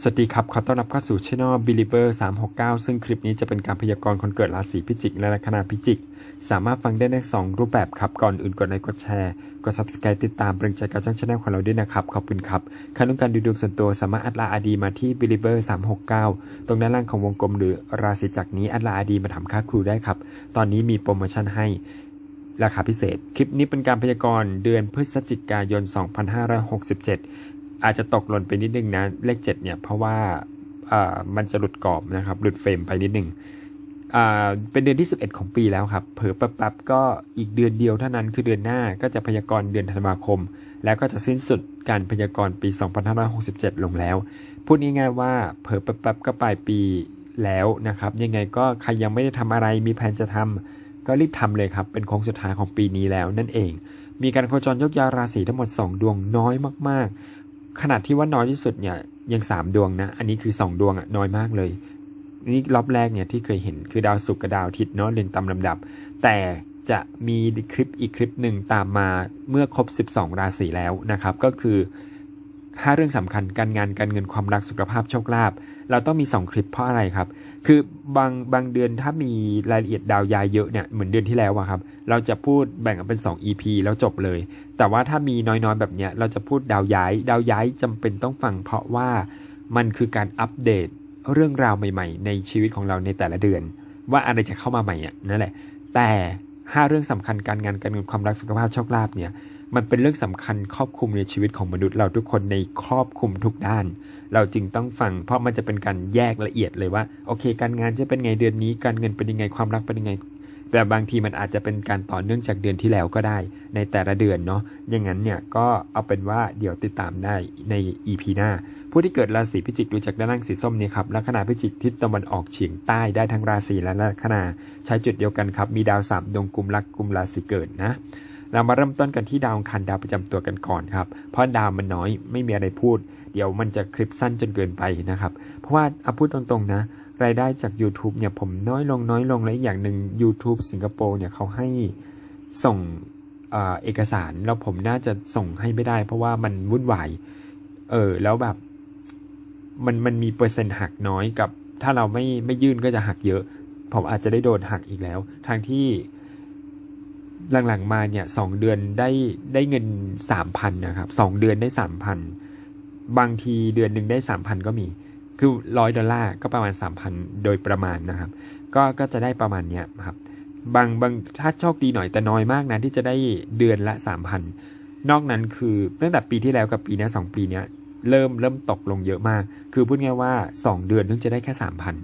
สวัสดีครับ ขอต้อนรับเข้าสู่ช่อง Believer 369 ซึ่งคลิปนี้จะเป็นการพยากรณ์คนเกิดราศีพิจิกและลัคนาพิจิก สามารถฟังได้ใน 2 รูปแบบครับ ก่อนอื่นกดไลค์กดแชร์ กด subscribe ติดตามเป็นกำลังใจกับช่องช anel ของเราด้วยนะครับ ขอบคุณครับใครต้องการดูดวงส่วนตัวสามารถอัดลาอาดีมาที่ Believer 369 ตรงด้านล่างของวงกลมหรือราศีจักนี้อัดลาอาดีมาถามค่าครูได้ครับ ตอนนี้มีโปรโมชั่นให้ราคาพิเศษ คลิปนี้เป็นการพยากรณ์เดือนพฤศจิกายน 2567 อาจจะตกหล่นไปนิดนึงนะ เลข 7 เนี่ย เพราะว่าอ่มันจะหลุดกรอบนะครับ หลุดเฟรมไปนิดนึงอ่าเป็นเดือนที่ 11 ของปีแล้วครับ เผลอแป๊บๆก็อีกเดือนเดียวเท่านั้นคือเดือนหน้าก็จะพยากรณ์เดือนธันวาคม แล้วก็จะสิ้นสุดการพยากรณ์ปี 2567 ลงแล้ว พูดง่ายๆว่าเผลอแป๊บๆก็ปลายปีแล้วนะครับ ยังไงก็ใครยังไม่ได้ทำอะไรมีแผนจะทำก็รีบทำเลยครับ เป็นโค้งสุดท้ายของปีนี้แล้วนั่นเอง มีการโคจรยกยาราศีทั้งหมด 2 ดวงน้อยมาก ขนาดที่ว่าน้อยที่สุดเนี่ยยังสามดวงนะ อันนี้คือสองดวงอะน้อยมากเลย นี่รอบแรกเนี่ยที่เคยเห็นคือดาวศุกร์กับดาวอาทิตย์เนาะเรียงตามลำดับ แต่จะมีคลิปอีกคลิปหนึ่งตามมาเมื่อครบ 12 ราศีแล้วนะครับ ก็คือ ห้าเรื่องสำคัญการงานการเงินความรักสุขภาพโชคลาภเราต้องมี 2 คลิปเพราะอะไรครับ คือบางบางเดือนถ้ามีรายละเอียดดาวยายเยอะเนี่ยเหมือนเดือนที่แล้วอะครับ เราจะพูดแบ่งเป็น 2 EP แล้วจบเลย แต่ว่าถ้ามีน้อยๆแบบเนี้ยเราจะพูดดาวย้าย ดาวย้ายจำเป็นต้องฟัง เพราะว่ามันคือการอัปเดตเรื่องราวใหม่ ๆ ในชีวิตของเราในแต่ละเดือน ว่าอะไรจะเข้ามาใหม่อะนั่นแหละ แต่ห้าเรื่องสำคัญการงานการเงินความรักสุขภาพโชคลาภเนี่ย มันเป็นเรื่องสำคัญครอบคลุมในชีวิตของมนุษย์เราทุกคนในครอบคลุมทุกด้าน เราจึงต้องฟัง เพราะมันจะเป็นการแยกละเอียดเลยว่า โอเค การงานจะเป็นไงเดือนนี้ การเงินเป็นยังไงความรักเป็นยังไง แต่บางทีมันอาจจะเป็นการต่อเนื่องจากเดือนที่แล้วก็ได้ ในแต่ละเดือนเนาะอย่างนั้นเนี่ยก็เอาเป็นว่าเดี๋ยวติดตามได้ใน EP หน้า ผู้ที่เกิดราศีพิจิกดูจากด้านล่างสีส้มนี้ครับลัคนาพิจิกทิศตะวันออกเฉียงใต้ได้ทั้งราศีและลัคนา ใช้จุดเดียวกันครับมีดาวสามดวงกุมรักกุมราศีเกิดนะ เรามาเริ่มต้นกันที่ดาวอังคารดาวประจำตัวกันก่อนครับ เพราะดาวมันน้อยไม่มีอะไรพูด เดี๋ยวมันจะคลิปสั้นจนเกินไปนะครับ เพราะว่าเอาพูดตรงๆนะ รายได้จาก YouTube เนี่ยผมน้อยลงน้อยลงและอีกอย่างหนึ่ง YouTube สิงคโปร์เนี่ยเขาให้ส่งเอเอกสารแล้วผมน่าจะส่งให้ไม่ได้ เพราะว่ามันวุ่นวาย เออแล้วแบบ มันมันมีเปอร์เซ็นต์หักน้อยกับ ถ้าเราไม่ไม่ยื่นก็จะหักเยอะ ผมอาจจะได้โดนหักอีกแล้ว ทางที่ หลังๆมาเนี่ยสองเดือนได้ได้เงินสามพันนะครับสองเดือนได้สามพันบางทีเดือนหนึ่งได้สามพันก็มี คือร้อยดอลลาร์ก็ประมาณสามพันโดยประมาณนะครับ ก็ก็จะได้ประมาณเนี้ยครับ บางบางถ้าโชคดีหน่อยแต่น้อยมากนะที่จะได้เดือนละสามพันนอกนั้นคือตั้งแต่ปีที่แล้วกับปีนี้สองปีเนี้ยเริ่มเริ่มตกลงเยอะมาก คือพูดง่ายว่าสองเดือนถึงจะได้แค่สามพัน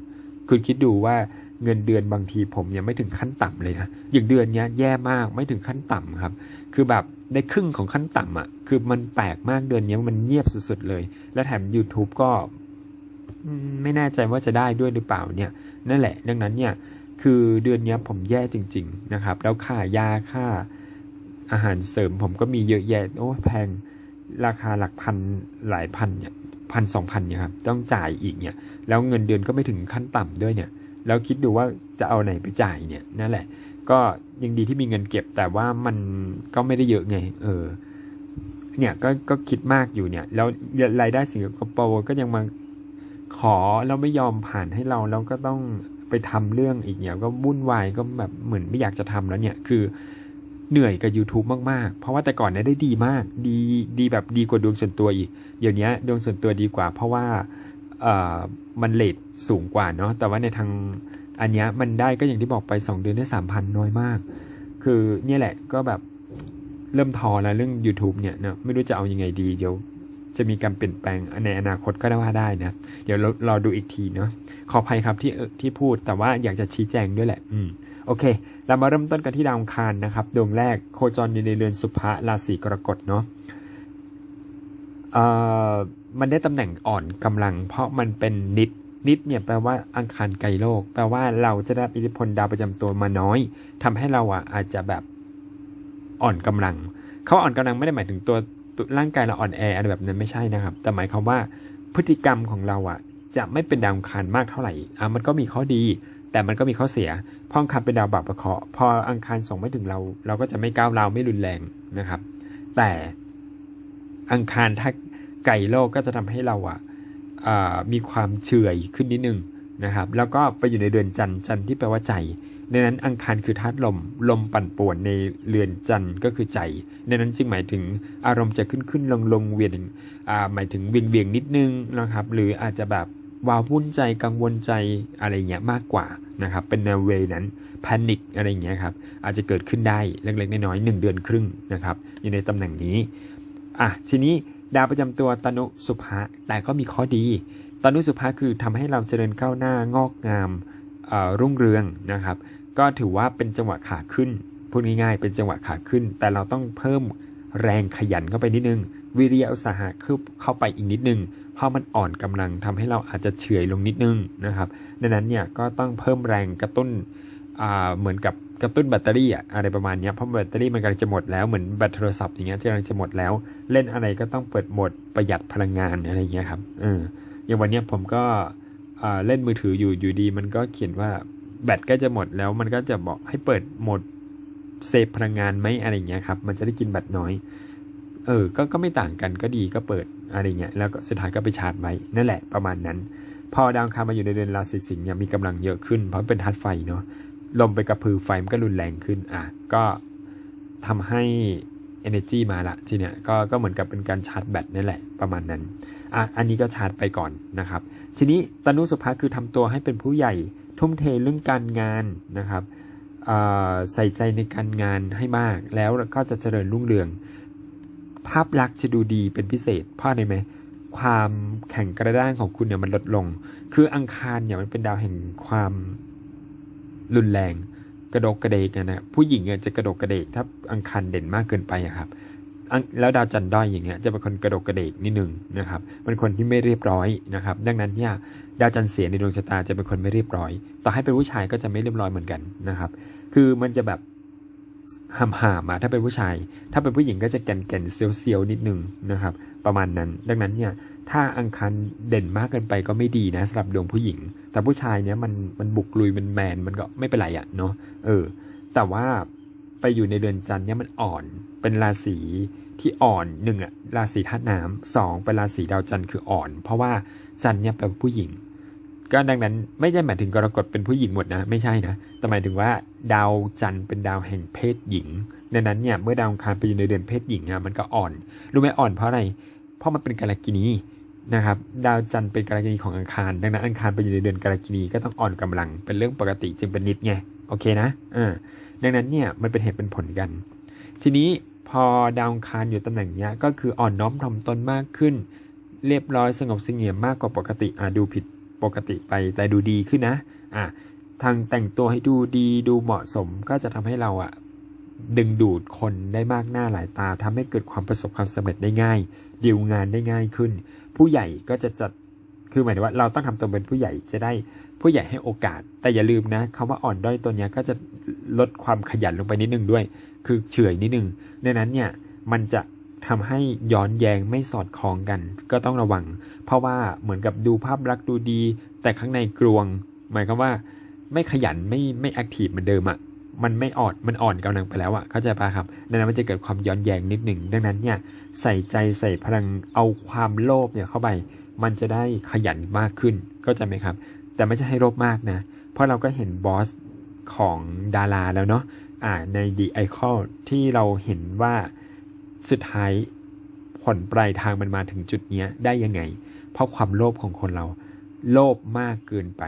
คุณคิดดูว่า เงินเดือนบางทีผมยังไม่ถึงขั้นต่ำเลยนะอย่างเดือนเนี้ยแย่มากไม่ถึงขั้นต่ำครับ คือแบบได้ครึ่งของขั้นต่ำอะ คือมันแปลกมากเดือนเนี้ยมันเงียบสุดๆเลย และแถม YouTube ก็ไม่แน่ใจว่าจะได้ด้วยหรือเปล่าเนี่ย นั่นแหละ ดังนั้นเนี่ย คือเดือนนี้ผมแย่จริง ๆ นะครับ แล้วค่ายาค่าอาหารเสริมผมก็มีเยอะแยะโอ้แพงราคาหลักพันหลายพันเนี่ยพันสองพันเนี่ยครับต้องจ่ายอีกเนี่ย แล้วเงินเดือนก็ไม่ถึงขั้นต่ำด้วยเนี่ย แล้วคิดดูว่าจะเอาไหนไปจ่ายเนี่ยนั่นแหละ ก็ยังดีที่มีเงินเก็บ แต่ว่ามันก็ไม่ได้เยอะไง เออ เนี่ยก็ก็คิดมากอยู่เนี่ย แล้วรายได้สิงคโปร์ก็ยังมาขอแล้วไม่ยอมผ่านให้เราแล้วก็ต้องไปทำเรื่องอีกเนี่ยก็วุ่นวายก็แบบเหมือนไม่อยากจะทำแล้วเนี่ยคือเหนื่อยกับ YouTube มาก ๆ เพราะว่าแต่ก่อนเนี่ยได้ดีมาก ดีดีแบบดีกว่าดวงส่วนตัวอีก เดี๋ยวนี้ดวงส่วนตัวดีกว่า เพราะว่า มันเลทสูงกว่าเนาะแต่ว่าในทางอันเนี้ยมันได้ก็อย่างที่บอกไป 2 เดือนได้สามพันน้อยมาก คือเนี่ยแหละก็แบบเริ่มทอแล้วเรื่อง YouTube เนี่ยเนาะไม่รู้จะเอายังไงดีเดี๋ยวจะมีการเปลี่ยนแปลงในอนาคตก็ได้ว่าได้นะ เดี๋ยวเรารอดูอีกทีเนาะขออภัยครับที่ที่พูดแต่ว่าอยากจะชี้แจงด้วยแหละ อืมโอเค เรามาเริ่มต้นกันที่ดาวอังคารนะครับ ดวงแรกโคจรอยู่ในเรือนสุภะราศีกรกฎเนาะเอ่อ มันได้ตำแหน่งอ่อนกำลัง เพราะมันเป็นนิดนิดเนี่ยแปลว่าอังคารไกลโลก แปลว่าเราจะได้อิทธิพลดาวประจำตัวมาน้อยทำให้เราอะอาจจะแบบอ่อนกำลัง เขาอ่อนกำลังไม่ได้หมายถึงตัวร่างกายเราอ่อนแออะไรแบบนั้นไม่ใช่นะครับ แต่หมายความว่าพฤติกรรมของเราอะ จะไม่เป็นดาวอังคารมากเท่าไหร่อะมันก็มีข้อดี แต่มันก็มีข้อเสียพราะอังคารเป็นดาวบาปประเคาะพออังคารส่งไม่ถึงเรา เราก็จะไม่ก้าวเราไม่รุนแรงนะครับ แต่อังคารถ้า ไก่โลกก็จะทำให้เราอะอ่ามีความเฉื่อยขึ้นนิดนึงนะครับ แล้วก็ไปอยู่ในเดือนจันทร์จันทร์ที่แปลว่าใจ ในนั้นอังคารคือธาตุลม ลมปั่นป่วนในเรือนจันทร์ก็คือใจ ในนั้นจึงหมายถึงอารมณ์จะขึ้นขึ้นลงลงเวียนหมายถึงเวียงเวียงนิดนึงนะครับ หรืออาจจะแบบวาววุ่นใจกังวลใจอะไรเงี้ยมากกว่านะครับ เป็นแนวเวนั้นแพนิคอะไรเงี้ยครับ อาจจะเกิดขึ้นได้เล็กๆน้อยๆหนึ่งเดือนครึ่งนะครับ อยู่ในตำแหน่งนี้อะทีนี้ ดาวประจำตัวตนุสุภะแต่ก็มีข้อดี ตนุสุภะคือทำให้เราเจริญก้าวหน้างอกงามรุ่งเรืองนะครับ ก็ถือว่าเป็นจังหวะขาขึ้นพูดง่ายๆ เป็นจังหวะขาขึ้น แต่เราต้องเพิ่มแรงขยันเข้าไปนิดนึง วิริยะอุตสาหะคือเข้าไปอีกนิดนึง เพราะมันอ่อนกำลังทำให้เราอาจจะเฉื่อยลงนิดนึงนะครับ ดังนั้นเนี่ยก็ต้องเพิ่มแรงกระตุ้นเหมือนกับ กระตุ้นแบตเตอรี่อะอะไรประมาณนี้เพราะแบตเตอรี่มันกำลังจะหมดแล้วเหมือนแบตโทรศัพท์อย่างเงี้ยที่กำลังจะหมดแล้ว เล่นอะไรก็ต้องเปิดโหมดประหยัดพลังงานอะไรเงี้ยครับเอออย่างวันเนี้ยผมก็เล่นมือถืออยู่อยู่ดี มันก็เขียนว่าแบตก็จะหมดแล้วมันก็จะบอกให้เปิดโหมดเซฟพลังงานไหมอะไรเงี้ยครับมันจะได้กินแบตน้อย เออก็ก็ไม่ต่างกันก็ดีก็เปิดอะไรเงี้ยแล้วก็สุดท้ายก็ไปชาร์จไว้นั่นแหละประมาณนั้น พอดาวคารมาอยู่ในเดือนราศีสิงห์เนี่ยมีกำลังเยอะขึ้นเพราะเป็นทัดไฟเนาะ ลมไปกระพือไฟมันก็รุนแรงขึ้นอะก็ทำให้ energy มาละทีเนี้ยก็ก็เหมือนกับเป็นการชาร์จแบตนั่นแหละประมาณนั้นอะอันนี้ก็ชาร์จไปก่อนนะครับ ทีนี้ตนุสุภาคือทำตัวให้เป็นผู้ใหญ่ทุ่มเทเรื่องการงานนะครับใส่ใจในการงานให้มากแล้วก็จะเจริญรุ่งเรือง ภาพลักษณ์จะดูดีเป็นพิเศษเพราะอะไรไหมความแข็งกระด้างของคุณเนี่ยมันลดลง คืออังคารเนี่ยมันเป็นดาวแห่งความ รุนแรง กระโดกกระเดกนะผู้หญิงจะกระโดกกระเดกถ้าอังคารเด่นมากเกินไปครับแล้วดาวจันทร์ด้อยอย่างเงี้ยจะเป็นคนกระโดกกระเดกนิดนึงนะครับเป็นคนที่ไม่เรียบร้อยนะครับ ดังนั้นเนี่ยดาวจันทร์เสียในดวงชะตาจะเป็นคนไม่เรียบร้อย ต่อให้เป็นผู้ชายก็จะไม่เรียบร้อยเหมือนกันนะครับ คือมันจะแบบ หามหามาถ้าเป็นผู้ชาย ถ้าเป็นผู้หญิงก็จะแก่นแก่นเซียวเซียวนิดนึงนะครับ ประมาณนั้น ดังนั้นเนี่ยถ้าอังคารเด่นมากเกินไปก็ไม่ดีนะสำหรับดวงผู้หญิง แต่ผู้ชายเนี่ยมันมันบุกลุยมันแมนมันก็ไม่เป็นไรอะเนาะเออ แต่ว่าไปอยู่ในเดือนจันทร์เนี่ยมันอ่อนเป็นราศีที่อ่อนหนึ่งอะราศีธาตุน้ำสองเป็นราศีดาวจันทร์คืออ่อน เพราะว่าจันทร์เนี่ยเป็นผู้หญิง ก็ดังนั้นไม่ได้หมายถึงกรกฎเป็นผู้หญิงหมดนะ ไม่ใช่นะ แต่หมายถึงว่าดาวจันทร์เป็นดาวแห่งเพศหญิงดังนั้นเนี่ยเมื่อดาวอังคารไปอยู่ในเดือนเพศหญิงอะมันก็อ่อนรู้ไหมอ่อนเพราะอะไรเพราะมันเป็นกาลกินีนะครับดาวจันทร์เป็นกาลกินีของอังคาร ดังนั้นอังคารไปอยู่ในเดือนกาลกินีก็ต้องอ่อนกำลังเป็นเรื่องปกติจึงเป็นนิดไงโอเคนะอ่าดังนั้นเนี่ยมันเป็นเหตุเป็นผลกัน ทีนี้พอดาวอังคารอยู่ตำแหน่งเนี้ยก็คืออ่อนน้อมถ่อมตนมากขึ้น เรียบร้อยสงบเสงี่ยมมากกว่าปกติอ่าดูผิด ปกติไปแต่ดูดีขึ้นนะอะทางแต่งตัวให้ดูดีดูเหมาะสมก็จะทำให้เราอะดึงดูดคนได้มากหน้าหลายตาทำให้เกิดความประสบความสำเร็จได้ง่ายดีลงานได้ง่ายขึ้น ผู้ใหญ่ก็จะจัดคือหมายถึงว่าเราต้องทำตัวเป็นผู้ใหญ่จะได้ผู้ใหญ่ให้โอกาส แต่อย่าลืมนะคำว่าอ่อนด้อยตัวนี้ก็จะลดความขยันลงไปนิดนึงด้วย คือเฉื่อยนิดนึงดังนั้นเนี่ยมันจะ ทำให้ย้อนแยงไม่สอดคล้องกัน ก็ต้องระวัง เพราะว่าเหมือนกับดูภาพลักษณ์ดูดี แต่ข้างในกลวง หมายความว่า ไม่ขยันไม่ไม่แอคทีฟเหมือนเดิมอะ่ะมันไม่อ่อนมันอ่อนกำลังไปแล้วอะ่ะเข้าใจปะครับดังนั้นมันจะเกิดความย้อนแยงนิดหนึ่งดังนั้นเนี่ยใส่ใจใส่พลังเอาความโลภเนี่ยเข้าไป มันจะได้ขยันมากขึ้นเข้าใจไหมครับ แต่ไม่ใช่ให้โลภมากนะ เพราะเราก็เห็นบอสของดาราแล้วเนาะอ่าใน The Icon ที่เราเห็นว่า สุดท้ายผลปลายทางมันมาถึงจุดเนี้ยได้ยังไง เพราะความโลภของคนเรา โลภมากเกินไป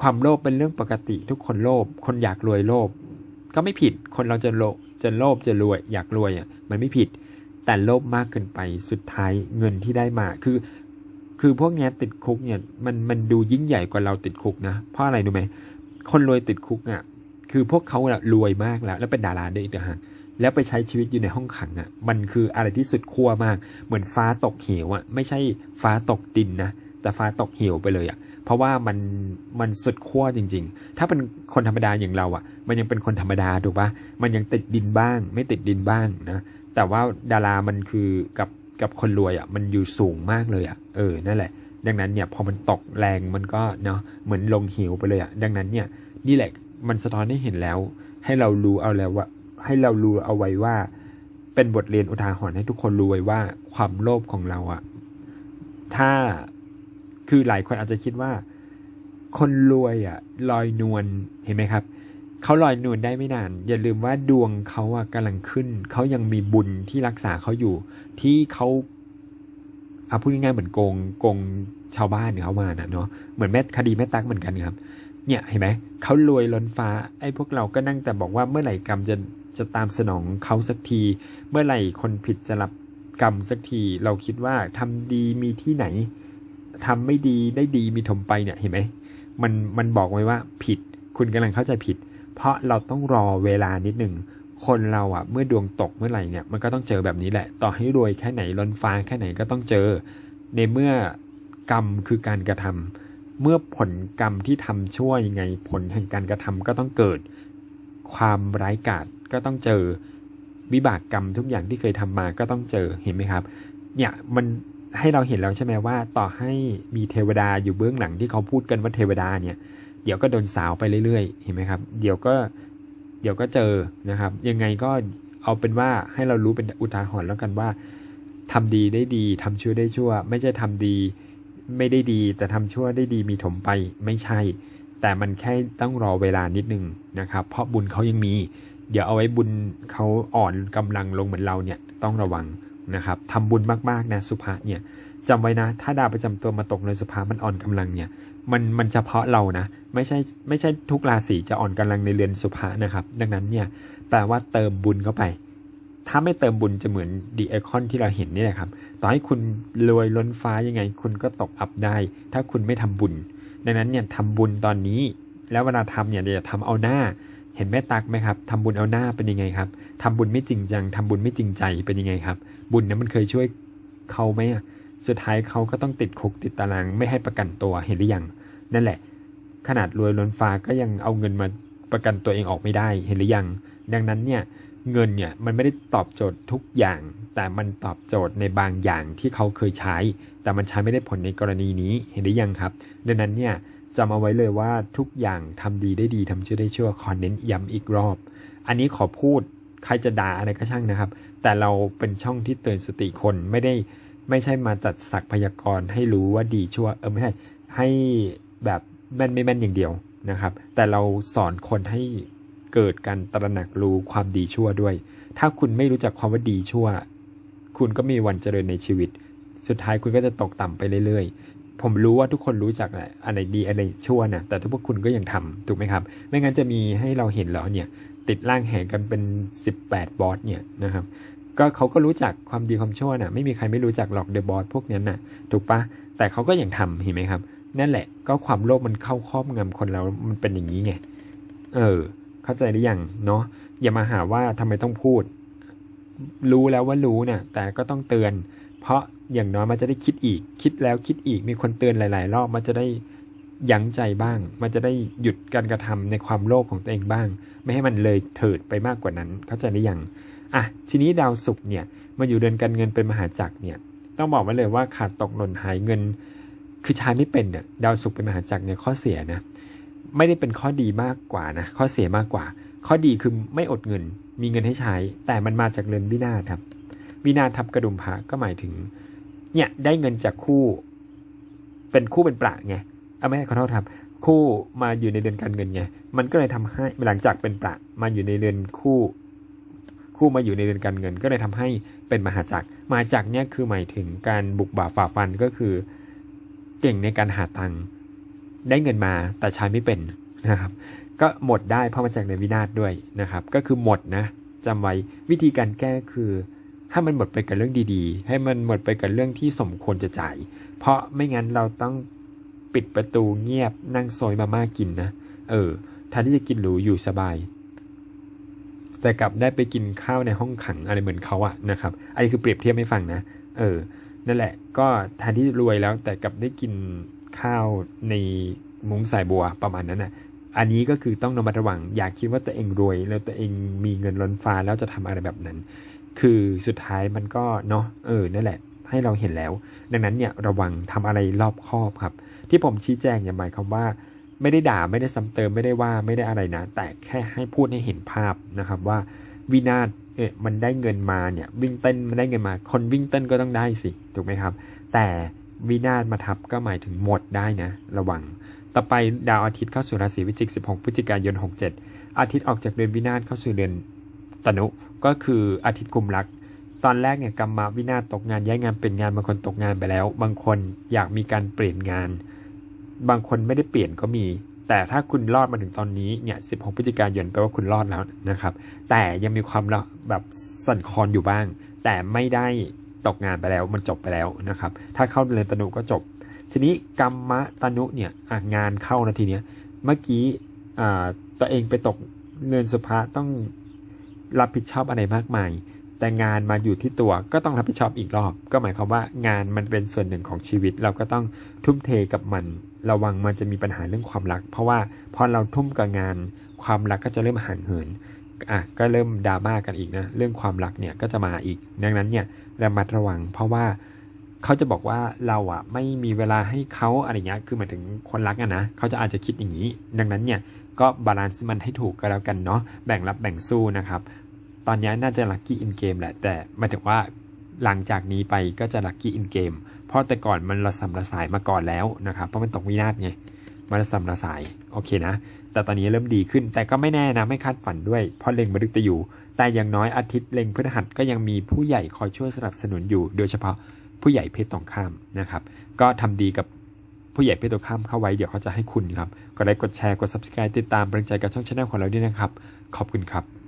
ความโลภเป็นเรื่องปกติ ทุกคนโลภคนอยากรวยโลภก็ไม่ผิดคนเราจะโลภจะโลภจะรวย อยากรวยอะมันไม่ผิด แต่โลภมากเกินไปสุดท้ายเงินที่ได้มาคือ คือพวกเนี้ยติดคุกเนี่ยมันมันดูยิ่งใหญ่กว่าเราติดคุกนะเพราะอะไรรู้ไหมคนรวยติดคุกอะคือพวกเขาอะรวยมากแล้ว แล้วเป็นดาราด้วยอีกต่างหาก แล้วไปใช้ชีวิตอยู่ในห้องขังอะ มันคืออะไรที่สุดขั้วมาก เหมือนฟ้าตกเหวอะ ไม่ใช่ฟ้าตกดินนะ แต่ฟ้าตกเหวไปเลยอะ เพราะว่ามัน มันสุดขั้วจริง ๆ ถ้าเป็นคนธรรมดาอย่างเราอะ มันยังเป็นคนธรรมดาถูกปะมันยังติดดินบ้าง ไม่ติดดินบ้างนะ แต่ว่าดารามันคือกับกับคนรวยอะ มันอยู่สูงมากเลยอะ เออ นั่นแหละ ดังนั้นเนี่ย พอมันตกแรงมันก็เนาะ เหมือนลงเหวไปเลยอะ ดังนั้นเนี่ย นี่แหละ มันสะท้อนให้เห็นแล้ว ให้เรารู้เอาแล้วว่า ให้เรารู้เอาไว้ว่า เป็นบทเรียนอุทาหรณ์ให้ทุกคนรู้ไว้ว่า ความโลภของเราอะถ้าคือหลายคนอาจจะคิดว่า คนรวยอะลอยนวลเห็นไหมครับเขาลอยนวลได้ไม่นาน อย่าลืมว่าดวงเขาอะกำลังขึ้น เขายังมีบุญที่รักษาเขาอยู่ ที่เขาเอะพูดง่ายๆเหมือนโกงโกงชาวบ้านเขามานะเนาะเหมือนแม่คดีแม่ตั๊กเหมือนกันครับ เนี่ยเห็นไหมเขารวยล้นฟ้าไอ้พวกเราก็นั่งแต่บอกว่าเมื่อไหร่กรรมจะ จะตามสนองเขาสักที เมื่อไหร่คนผิดจะรับกรรมสักที เราคิดว่าทำดีมีที่ไหนทำไม่ดีได้ดีมีถมไปเนี่ยเห็นไหมมันมันบอกไว้ว่าผิด คุณกำลังเข้าใจผิด เพราะเราต้องรอเวลานิดหนึ่งคนเราอะเมื่อดวงตกเมื่อไหร่เนี่ยมันก็ต้องเจอแบบนี้แหละ ต่อให้รวยแค่ไหนล้นฟ้าแค่ไหนก็ต้องเจอ ในเมื่อกรรมคือการกระทำเมื่อผลกรรมที่ทำชั่วยังไง ผลแห่งการกระทำก็ต้องเกิด ความร้ายกาจก็ต้องเจอวิบากกรรมทุกอย่างที่เคยทำมาก็ต้องเจอเห็นไหมครับ เนี่ยมันให้เราเห็นแล้วใช่ไหมว่า ต่อให้มีเทวดาอยู่เบื้องหลังที่เขาพูดกันว่าเทวดาเนี่ย เดี๋ยวก็โดนสาวไปเรื่อยๆ เห็นไหมครับ เดี๋ยวก็เดี๋ยวก็เจอนะครับ ยังไงก็เอาเป็นว่าให้เรารู้เป็นอุทาหรณ์แล้วกันว่าทำดีได้ดีทำชั่วได้ชั่ว ไม่ใช่ทำดีไม่ได้ดี แต่ทำชั่วได้ดีมีถมไปไม่ใช่ แต่มันแค่ต้องรอเวลานิดนึงนะครับ เพราะบุญเขายังมี เดี๋ยวเอาไว้บุญเขาอ่อนกำลังลงเหมือนเราเนี่ยต้องระวังนะครับทำบุญมากๆนะสุภาเนี่ยจำไว้นะ ถ้าดาวประจำตัวมาตกในสุภามันอ่อนกำลังเนี่ย มันมันเฉพาะเรานะ ไม่ใช่ไม่ใช่ทุกราศีจะอ่อนกำลังในเรือนสุภานะครับ ดังนั้นเนี่ยแปลว่าเติมบุญเข้าไป ถ้าไม่เติมบุญจะเหมือนดีไอคอนที่เราเห็นนี่แหละครับ ต่อให้คุณรวยล้นฟ้ายังไง คุณก็ตกอับได้ ถ้าคุณไม่ทำบุญ ดังนั้นเนี่ยทำบุญตอนนี้ แล้วเวลาทำเนี่ยอย่าทำเอาหน้า เห็นแม่ตักไหมครับทำบุญเอาหน้าเป็นยังไงครับทำบุญไม่จริงจังทำบุญไม่จริงใจเป็นยังไงครับ บุญเนั้นมันเคยช่วยเขาไหมสุดท้ายเขาก็ต้องติดคุกติดตารางไม่ให้ประกันตัวเห็นหรือยังนั่นแหละ ขนาดรวยล้นฟ้าก็ยังเอาเงินมาประกันตัวเองออกไม่ได้เห็นหรือยัง ดังนั้นเนี่ยเงินเนี่ยมันไม่ได้ตอบโจทย์ทุกอย่าง แต่มันตอบโจทย์ในบางอย่างที่เขาเคยใช้ แต่มันใช้ไม่ได้ผลในกรณีนี้เห็นหรือยังครับ ดังนั้นเนี่ยจำเอาไว้เลยว่าทุกอย่างทำดีได้ดีทำชั่วได้ชั่วขอเน้นย้ำอีกรอบ อันนี้ขอพูดใครจะด่าอะไรก็ช่างนะครับ แต่เราเป็นช่องที่เตือนสติคนไม่ได้ไม่ใช่มาจัดสักพยากรณ์ให้รู้ว่าดีชั่วเออไม่ใช่ให้แบบแม่นไม่แม่นอย่างเดียวนะครับ แต่เราสอนคนให้เกิดการตระหนักรู้ความดีชั่วด้วย ถ้าคุณไม่รู้จักความว่าดีชั่ว คุณก็มีวันเจริญในชีวิต สุดท้ายคุณก็จะตกต่ำไปเรื่อยๆ ผมรู้ว่าทุกคนรู้จักแหละอะไรดีอะไรชั่วนะแต่ทุกพวกคุณก็ยังทำถูกไหมครับ ไม่งั้นจะมีให้เราเห็นแล้วเนี่ย ติดล่างแห่กันเป็น 18 บอสเนี่ยนะครับก็เขาก็รู้จักความดีความชั่วน่ะไม่มีใครไม่รู้จักหรอกเดอะบอสพวกนั้นน่ะ ถูกปะแต่เขาก็ยังทำเห็นไหมครับ นั่นแหละ ก็ความโลภมันเข้าครอบงำคนเรามันเป็นอย่างนี้ไงเออ เข้าใจหรือยังเนาะอย่ามาหาว่าทำไมต้องพูด รู้แล้วว่ารู้เนี่ยแต่ก็ต้องเตือน เพราะอย่างน้อยมันจะได้คิดอีก คิดแล้วคิดอีก มีคนเตือนหลาย ๆ รอบ มันจะได้ยั้งใจบ้าง มันจะได้หยุดการกระทำในความโลภของตัวเองบ้าง ไม่ให้มันเลยเถิดไปมากกว่านั้น เข้าใจหรือยัง อะ ทีนี้ดาวศุกร์เนี่ยมาอยู่เดือนการเงินเป็นมหาจักรเนี่ย ต้องบอกไว้เลยว่าขาดตกหล่นหายเงิน คือใช้ไม่เป็นเนี่ยดาวศุกร์เป็นมหาจักรเนี่ยข้อเสียนะ ไม่ได้เป็นข้อดีมากกว่านะ ข้อเสียมากกว่า ข้อดีคือไม่อดเงิน มีเงินให้ใช้ แต่มันมาจากเรือนวินาศครับ วินาศทับกระดุมพระก็หมายถึง เนี่ยได้เงินจากคู่ เป็นคู่เป็นประไงเอาไม่ให้ขอโทษครับ คู่มาอยู่ในเดือนการเงินไงมันก็เลยทำให้หลังจากเป็นประมาอยู่ในเดือนคู่ คู่มาอยู่ในเดือนการเงิน ก็เลยทำให้เป็นมหาจักรมาจักรเนี่ยคือหมายถึงการบุกบ่าฝ่าฟันก็คือ เก่งในการหาตังค์ได้เงินมาแต่ใช้ไม่เป็น นะครับ ก็หมดได้เพราะมาจากในวินาศด้วยนะครับ ก็คือหมดนะจำไว้วิธีการแก้คือให้มันหมดไปกับเรื่องดีๆ ให้มันหมดไปกับเรื่องที่สมควรจะจ่าย เพราะไม่งั้นเราต้องปิดประตูเงียบนั่งซอยมาม่ากินนะ เออแทนที่จะกินหรูอยู่สบาย แต่กลับได้ไปกินข้าวในห้องขังอะไรเหมือนเขาอะนะครับอันนี้คือเปรียบเทียบให้ฟังนะ เออ นั่นแหละ ก็แทนที่รวยแล้วแต่กลับได้กินข้าวในมุ้งสายบัวประมาณนั้นนะ อันนี้ก็คือต้องระมัดระวัง อย่าคิดว่าตัวเองรวย แล้วตัวเองมีเงินล้นฟ้าแล้วจะทำอะไรแบบนั้น คือสุดท้ายมันก็เนาะเออนั่นแหละ ให้เราเห็นแล้ว ดังนั้นเนี่ยระวังทำอะไรรอบคอบครับ ที่ผมชี้แจงเนี่ยหมายความว่า ไม่ได้ด่าไม่ได้ซ้ำเติมไม่ได้ว่าไม่ได้อะไรนะ แต่แค่ให้พูดให้เห็นภาพนะครับว่าวินาศเอ๊ะมันได้เงินมาเนี่ย วิ่งเต้นมันได้เงินมา คนวิ่งเต้นก็ต้องได้สิถูกไหมครับ แต่วินาศมาทับก็หมายถึงหมดได้นะ ระวัง ต่อไปดาวอาทิตย์เข้าสู่ราศีพิจิก 16 พฤศจิกายน 67 อาทิตย์ออกจากเดือนวินาศเข้าสู่เดือนตนุ ก็คืออาทิตย์กุมรัก ตอนแรกเนี่ยกรรมวินาศตกงานย้ายงานเป็นงานบางคนตกงานไปแล้ว บางคนอยากมีการเปลี่ยนงาน บางคนไม่ได้เปลี่ยนก็มี แต่ถ้าคุณรอดมาถึงตอนนี้เนี่ย 16 พฤศจิกายนแปลว่าคุณรอดแล้วนะครับ แต่ยังมีความแบบสั่นคลอนอยู่บ้าง แต่ไม่ได้ตกงานไปแล้วมันจบไปแล้วนะครับ ถ้าเข้าเรือนตนุก็จบ ทีนี้กรรมะตนุเนี่ยงานเข้านาทีเนี้ยเมื่อกี้ตัวเองไปตกเนินสุภาต้องรับผิดชอบอะไรมากมาย แต่งานมาอยู่ที่ตัวก็ต้องรับผิดชอบอีกรอบ ก็หมายความว่างานมันเป็นส่วนหนึ่งของชีวิต เราก็ต้องทุ่มเทกับมัน ระวังมันจะมีปัญหาเรื่องความรัก เพราะว่าพอเราทุ่มกับงานความรักก็จะเริ่มห่างเหินอะก็เริ่มดราม่ากันอีกนะเรื่องความรักเนี่ยก็จะมาอีก ดังนั้นเนี่ยระมัดระวัง เพราะว่า เขาจะบอกว่าเราอะไม่มีเวลาให้เขาอะไรเงี้ย คือหมายถึงคนรักอะนะ เขาจะอาจจะคิดอย่างนี้ ดังนั้นเนี่ยก็บาลานซ์มันให้ถูกก็แล้วกันเนาะ แบ่งรับแบ่งสู้นะครับ ตอนนี้น่าจะลัคกี้อินเกมแหละ แต่หมายถึงว่าหลังจากนี้ไปก็จะลัคกี้อินเกม เพราะแต่ก่อนมันระสำระสายมาก่อนแล้วนะครับ เพราะมันตกวินาศไง มันระสำระสาย โอเคนะ แต่ตอนนี้เริ่มดีขึ้น แต่ก็ไม่แน่นะ ไม่คาดฝันด้วย เพราะเล็งมฤตยู แต่อย่างน้อยอาทิตย์เล็งพฤหัสก็ยังมีผู้ใหญ่คอยช่วยสนับสนุนอยู่ โดยเฉพาะ ผู้ใหญ่เพศตรงข้ามนะครับ ก็ทำดีกับผู้ใหญ่เพศตรงข้ามเข้าไว้เดี๋ยวเขาจะให้คุณครับก็ได้กดแชร์กด subscribe ติดตามเป็นกำใจกับช่องช anel ของเราด้วยนะครับ ขอบคุณครับ